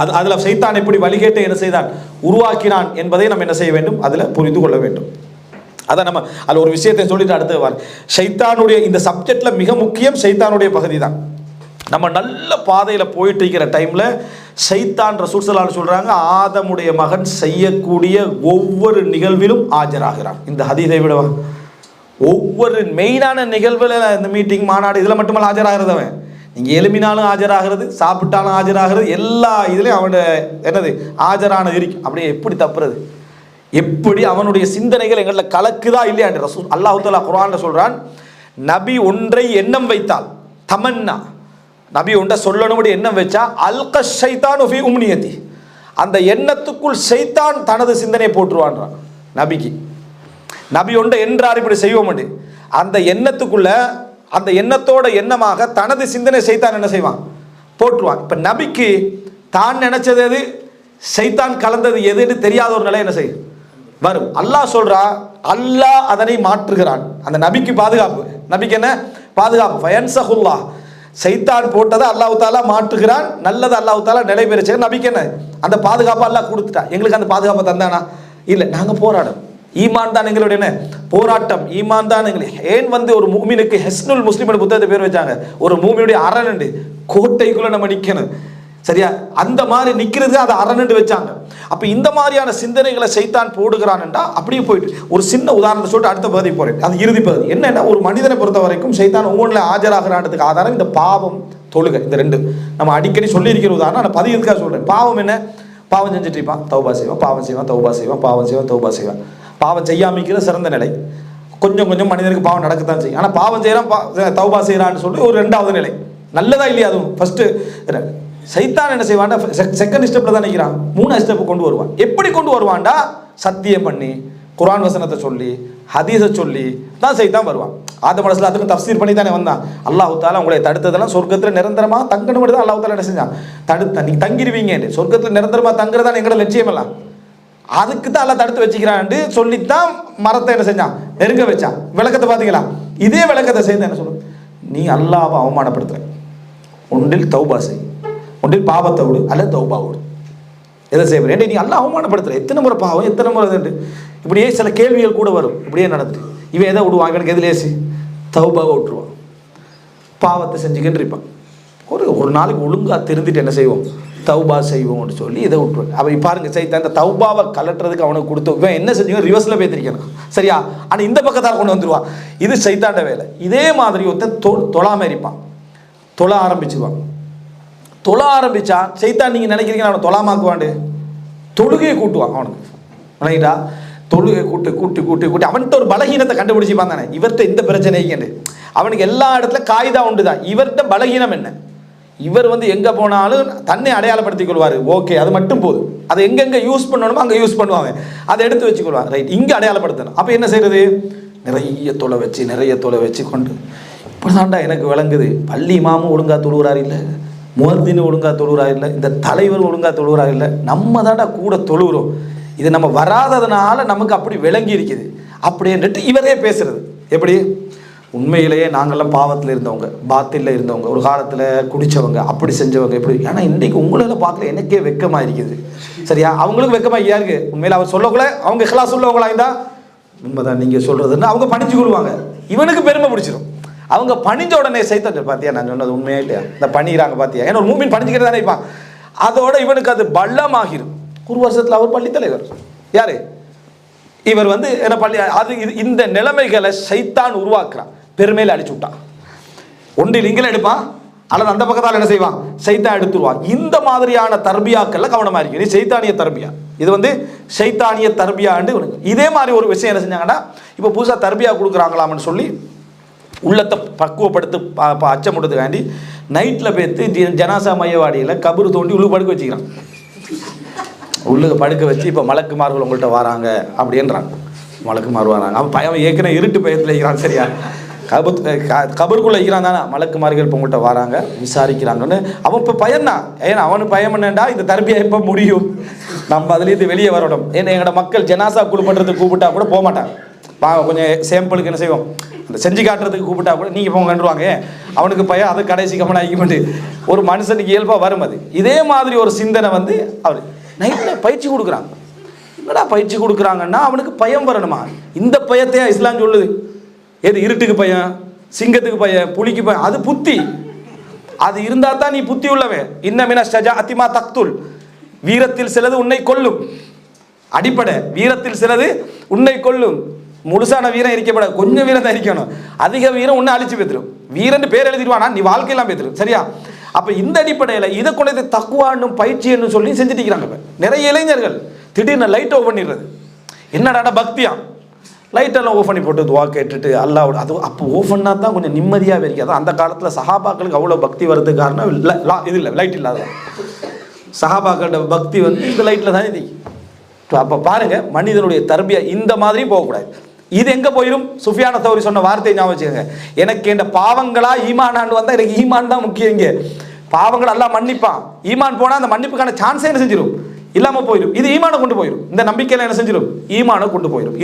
அது அதில் சைத்தான் எப்படி வழிகேட்டை என்ன செய்தான்? உருவாக்கினான் என்பதை நம்ம என்ன செய்ய வேண்டும்? அதில் புரிந்து கொள்ள வேண்டும். அதான் நம்ம அதில் ஒரு விஷயத்தை சொல்லிட்டு அடுத்து வார். ஷைத்தானுடைய இந்த சப்ஜெக்டில் மிக முக்கியம் சைத்தானுடைய பகுதி தான் நம்ம நல்ல பாதையில் போயிட்டு இருக்கிற டைமில் சைத்தான் ரசூசலால் சொல்கிறாங்க ஆதமுடைய மகன் செய்யக்கூடிய ஒவ்வொரு நிகழ்விலும் ஆஜராகிறான். இந்த ஹதீதை விடவா. ஒவ்வொரு மெயினான நிகழ்வில் இந்த மீட்டிங் மாநாடு இதில் மட்டுமல்ல ஆஜராகிறதவன். நீங்கள் எலும்பினாலும் ஆஜராகிறது சாப்பிட்டாலும் ஆஜராகிறது எல்லா இதுலேயும் அவனோட என்னது? ஆஜரானது இருக்கு அப்படியே எப்படி தப்புறது? எப்படி அவனுடைய சிந்தனைகள் எங்களில் கலக்குதா இல்லையா என்று ரசூல் அல்லாஹு தாலா நபி ஒன்றை எண்ணம் வைத்தால் தமன்னா. நபி ஒன்றை சொல்லணும்படி எண்ணம் வச்சா அல்க சைத்தான் ஃபி உம்னியத்தி அந்த எண்ணத்துக்குள் ஷைத்தான் தனது சிந்தனையை போட்டுருவான்றான் நபிக்கு. நபி ஒன்றை என்றார் இப்படி செய்வோம் அந்த எண்ணத்துக்குள்ள அந்த எண்ணத்தோட எண்ணமாக தனது சிந்தனை சைத்தான் என்ன செய்வான்? போட்டுருவான் இப்போ நபிக்கு தான் நினைச்சது எது? சைத்தான் கலந்தது எதுன்னு தெரியாத ஒரு நிலை என்ன செய்யும்? வரும். அல்லாஹ் சொல்றா அல்லாஹ் அதனை மாற்றுகிறான். அந்த நபிக்கு பாதுகாப்பு. நபிக்கு என்ன? பாதுகாப்பு. ஃபயன்சஹுல்லா சைத்தான் போட்டதை அல்லாஹு தாலா மாற்றுகிறான். நல்லது அல்லாஹு தாலா நிலைபெறுச்சு நபிக்கு என்ன? அந்த பாதுகாப்பு அல்லாஹ் கொடுத்துட்டா எங்களுக்கு அந்த பாதுகாப்பை தந்தானா? இல்லை நாங்கள் போராடும் ஈமான் தான் எங்களுடைய என்ன? போராட்டம். ஈமான் தான் எங்களை ஏன் வந்து ஒரு மூமினுக்கு ஹெஸ்னுல் முஸ்லிம் புத்தகத்தை பேர் வச்சாங்க? ஒரு மூமியுடைய அரண் கோட்டைக்குள்ள நம்ம நிற்கணும் சரியா? அந்த மாதிரி நிற்கிறது அதை அரணண்டு வச்சாங்க. அப்போ இந்த மாதிரியான சிந்தனைகளை செய்தான் போடுகிறான்டா அப்படியே போயிட்டு. ஒரு சின்ன உதாரணத்தை சொல்லிட்டு அடுத்த பகுதி போறேன். அது இறுதி பகுதி. என்னன்னா ஒரு மனிதனை பொறுத்த வரைக்கும் செய்தான் ஒவ்வொன்றில் ஆஜராகிறான்றதுக்கு ஆதாரம் இந்த பாவம் தொழுகை இந்த ரெண்டு. நம்ம அடிக்கடி சொல்லியிருக்கிற உதாரணம் நான் பதிவுக்காக சொல்றேன். பாவம் என்ன? பாவம் செஞ்சுட்டு இருப்பான். தௌபா செய்வான் பாவம் செய்வான் தௌபா செய்வான் பாவம் செய்வான் தௌபா செய்வான். பாவம் செய்யாமிக்கிற சிறந்த நிலை. கொஞ்சம் கொஞ்சம் மனிதனுக்கு பாவம் நடக்கத்தான் செய்யும். ஆனால் பாவம் செய்கிறான் பா தௌபா செய்கிறான்னு சொல்லி ஒரு ரெண்டாவது நிலை. நல்லதா இல்லையா அதுவும்? ஃபஸ்ட்டு சைத்தான் என்ன செய்வான்டா செகண்ட் ஸ்டெப்பில் தான் நினைக்கிறான் மூணாவது ஸ்டெப்பு கொண்டு வருவான். எப்படி கொண்டு வருவான்டா? சத்தியம் பண்ணி குரான் வசனத்தை சொல்லி ஹதீஸை சொல்லி தான் சைத்தான் வருவான். ஆத மனசில் அதுக்கு தப்சீர் பண்ணி தானே வந்தான். அல்லாஹு தாலா உங்களை தடுத்ததெல்லாம் சொர்க்கத்தில் நிரந்தரமாக தங்கணும் தான் அல்லாஹு தாலா என்ன செஞ்சான். தடுத்த நீ தங்கிடுவீங்க சொர்க்கத்தில் நிரந்தரமாக தங்குறதான் எங்களோட லட்சியம் எல்லாம் அதுக்கு தான் எல்லாம் தடுத்து வச்சுக்கிறான்ட்டு சொல்லித்தான் மரத்தை என்ன செஞ்சான்? நெருங்க வச்சான். விளக்கத்தை பார்த்தீங்களா இதே விளக்கத்தை சேர்ந்து என்ன சொல்லும் நீ அல்லாவை அவமானப்படுத்துற. ஒன்றில் தௌபா செய். ஒன்றில் பாவத்தை விடு. அல்ல தௌபா விடு எதை செய்வது நீ அல்லாஹ் அவமானப்படுத்துற. எத்தனை முறை பாவம் எத்தனை முறை இதுண்டு இப்படியே சில கேள்விகள் கூட வரும். இப்படியே நடந்துட்டு இவன் எதை விடுவான்? எனக்கு எது லேசி? தௌபாவை விட்டுருவான் பாவத்தை செஞ்சுக்கின்னு இருப்பான். ஒரு ஒரு நாளைக்கு ஒழுங்காக திருந்திட்டு என்ன செய்வோம்? தௌபா செய்வோம்னு சொல்லி இதை விட்டுருவான் அவன் பாருங்க சரி அந்த தௌபாவை கலட்டுறதுக்கு அவனுக்கு கொடுத்து இவன் என்ன செஞ்சுங்க ரிவர்ஸில் பேத்திருக்கணும் சரியா? ஆனால் இந்த பக்கத்தால் கொண்டு வந்துடுவான் இது சைத்தாண்ட வேலை. இதே மாதிரி ஒருத்தன் தொ தொழாம இருப்பான். தொழ ஆரம்பிச்சிருவான். தொழ ஆரம்பிச்சா சைத்தான் நீங்கள் நினைக்கிறீங்க அவனை தொழாமாக்குவாண்டு? தொழுகையை கூட்டுவான் அவனுக்கு. விளங்கிட்டா? தொழுகை கூட்டு கூட்டி கூட்டி கூட்டி. அவன்கிட்ட ஒரு பலகீனத்தை கண்டுபிடிச்சிப்பான் தானே. இவர்கிட்ட இந்த பிரச்சனை அவனுக்கு எல்லா இடத்துல காய்தா உண்டு தான் இவர்கிட்ட பலகீனம் என்ன? இவர் வந்து எங்கே போனாலும் தன்னை அடையாளப்படுத்திக் கொள்வார். ஓகே அது மட்டும் போதும். அதை எங்கெங்கே யூஸ் பண்ணணுமோ அங்கே யூஸ் பண்ணுவாங்க. அதை எடுத்து வச்சுக்கொள்வாங்க. ரைட் இங்கே அடையாளப்படுத்தணும். அப்போ என்ன செய்யறது நிறைய தொலை வச்சு நிறைய தொலை வச்சு கொண்டு இப்படிதான்டா எனக்கு விளங்குது. பள்ளி மாமும் ஒழுங்கா தொழுகிறார் இல்லை? முகத்தின்னு ஒழுங்கா தொழுகிறார் இல்லை? இந்த தலைவர் ஒழுங்கா தொழுகிறார் இல்லை? நம்ம தான்டா கூட தொழுகிறோம் இது நம்ம வராததுனால நமக்கு அப்படி விளங்கி இருக்குது. அப்படின்ட்டு இவரே பேசுறது. எப்படி? உண்மையிலேயே நாங்கள்லாம் பாவத்தில் இருந்தவங்க பாத்தில் இருந்தவங்க ஒரு காலத்தில் குடித்தவங்க அப்படி செஞ்சவங்க எப்படி ஏன்னா இன்றைக்கு உங்களெல்லாம் பார்க்கல எனக்கே வெக்கமாக இருக்குது சரியா? அவங்களுக்கும் வெக்கமாக ஐயா உண்மையில் அவர் சொல்லக்குள்ள அவங்க கிளாஸ் உள்ளவங்களா இருந்தால் உண்மைதான் நீங்கள் சொல்கிறதுன்னு அவங்க பணிஞ்சு கொள்வாங்க இவனுக்கு பெருமை பிடிச்சிரும். அவங்க பணிஞ்ச உடனே சைத்தன் பார்த்தியா நான் சொன்னது உண்மையே இல்லையா? இந்த பணிகிறாங்க பார்த்தியா ஏன்னா ஒரு மூமின் பணிஞ்சுக்கிட்டு தானே இருப்பான். அதோட இவனுக்கு அது பள்ளமாகிடும் ஒரு வருஷத்தில் அவர் பள்ளி தலைவர் யார்? இவர் வந்து என்ன பள்ளி அது இது இந்த நிலைமைகளை சைத்தான் உருவாக்குறான். பெருமையில் அடிச்சு விட்டான். ஒன்றில் இங்கே எடுப்பான் அல்லது அந்த பக்கத்தால் என்ன செய்வான்? சைத்தான் எடுத்துருவான். இந்த மாதிரியான தர்பியாக்கள்ல கவனமா இருக்கு இது சைத்தானிய தர்பியா. இது வந்து சைத்தானிய தர்பியாண்டு இதே மாதிரி ஒரு விஷயம் என்ன செஞ்சாங்கன்னா இப்போ புதுசாக தர்பியா கொடுக்குறாங்களாம்னு சொல்லி உள்ளத்தை பக்குவப்படுத்து ப- ப- நைட்டில் பேத்து ஜனாசா மையவாடியில் கபரு தோண்டி உள்ளு படுக்க வச்சுக்கிறான். உள்ளுக்கு படுக்க வச்சு இப்போ மலக்குமார்கள் உங்கள்கிட்ட வராங்க அப்படின்றாங்க. மலக்குமார் வராங்க. அவன் பயம் ஏற்கனவே இருட்டு பயத்தில் இருக்கிறான் சரியா? கபு கபருக்குள்ளே இருக்கிறான் தானே? மலக்குமார்கள் இப்போ உங்கள்கிட்ட வராங்க விசாரிக்கிறாங்கன்னு. அவன் இப்போ பயந்தான் ஏன்னா அவனு பயம் என்னண்டா? இந்த தர்பியா எப்போ முடியும்? நம்ம அதுலேருந்து வெளியே வரணும். ஏன்னா எங்களோட மக்கள் ஜனாசா குழு கூப்பிட்டா கூட போக மாட்டாங்க. வாங்க கொஞ்சம் சேம்பிளுக்கு என்ன செய்வோம்? அந்த செஞ்சு காட்டுறதுக்கு கூப்பிட்டா கூட நீங்கள் போங்கன்றுவாங்க அவனுக்கு பயம் அது கடைசி கம்மன் ஆகிக்கிட்டு ஒரு மனுஷனுக்கு இயல்பாக வரும் அது. இதே மாதிரி ஒரு சிந்தனை வந்து அவர். நைட்டில் பயிற்சி கொடுக்குறாங்க என்னடா பயிற்சி கொடுக்குறாங்கன்னா அவனுக்கு பயம் வரணுமா? இந்த பயத்தையா இஸ்லாம் சொல்லுது. எது இருட்டுக்கு பையன்? சிங்கத்துக்கு பையன்? புலிக்கு பையன்? அது புத்தி. அது இருந்தா தான் நீ புத்தி உள்ளவன். இன்னமின ஷஜா அத்திமா தக்துல். வீரத்தில் சிலது உன்னை கொல்லும். அடிப்படை. வீரத்தில் சிலது உன்னை கொல்லும். முழுசான வீரம் இருக்கப்பட கொஞ்சம் வீரம் தான் இருக்கணும் அதிக வீரம் உன்னை அழிச்சு பேத்துரும். வீரன் பேர் எழுதிடுவானா? நீ வாழ்க்கையெல்லாம் பேத்துரும். சரியா? அப்ப இந்த அடிப்படையில் இதை கொண்டு தக்குவான்னும் பயிற்சின்னு சொல்லி செஞ்சுட்டு இருக்கிறாங்க நிறைய இளைஞர்கள் திடீர்னு லைட் ஆஃப் பண்ணிடுறது. என்னடா பக்தியா? லைட்டெல்லாம் ஓஃப் பண்ணி போட்டு துவா கேட்டுட்டு அல்லாவோட அது அப்போ ஓஃப் பண்ணால் தான் கொஞ்சம் நிம்மதியாக இருக்குது அதான் அந்த காலத்தில் சஹாபாக்களுக்கு அவ்வளோ பக்தி வர்றதுக்கு காரணம் இல்லை லா- இது இல்லை லைட் இல்லாத. சஹாபாக்களோட பக்தி வந்து இந்த லைட்டில் தான் இது. அப்போ பாருங்க மனிதனுடைய தர்பியா இந்த மாதிரி போகக்கூடாது. இது எங்கே போயிடும் சுஃபியான தவறி சொன்ன வார்த்தையை ஞாபகம் வச்சுக்கோங்க. எனக்கு என் பாவங்களா ஈமானான்னு வந்தால் எனக்கு ஈமான் தான் முக்கியம் இங்கே. பாவங்கள் எல்லாம் மன்னிப்பான். ஈமான் போனால் அந்த மன்னிப்புக்கான சான்ஸே என்ன செஞ்சிடும் இல்லாமல் போயிடும் இது ஈமானை கொண்டு போயிடும் இந்த நம்பிக்கையில் என்ன செஞ்சிடும் ஈமானை கொண்டு போயிடும்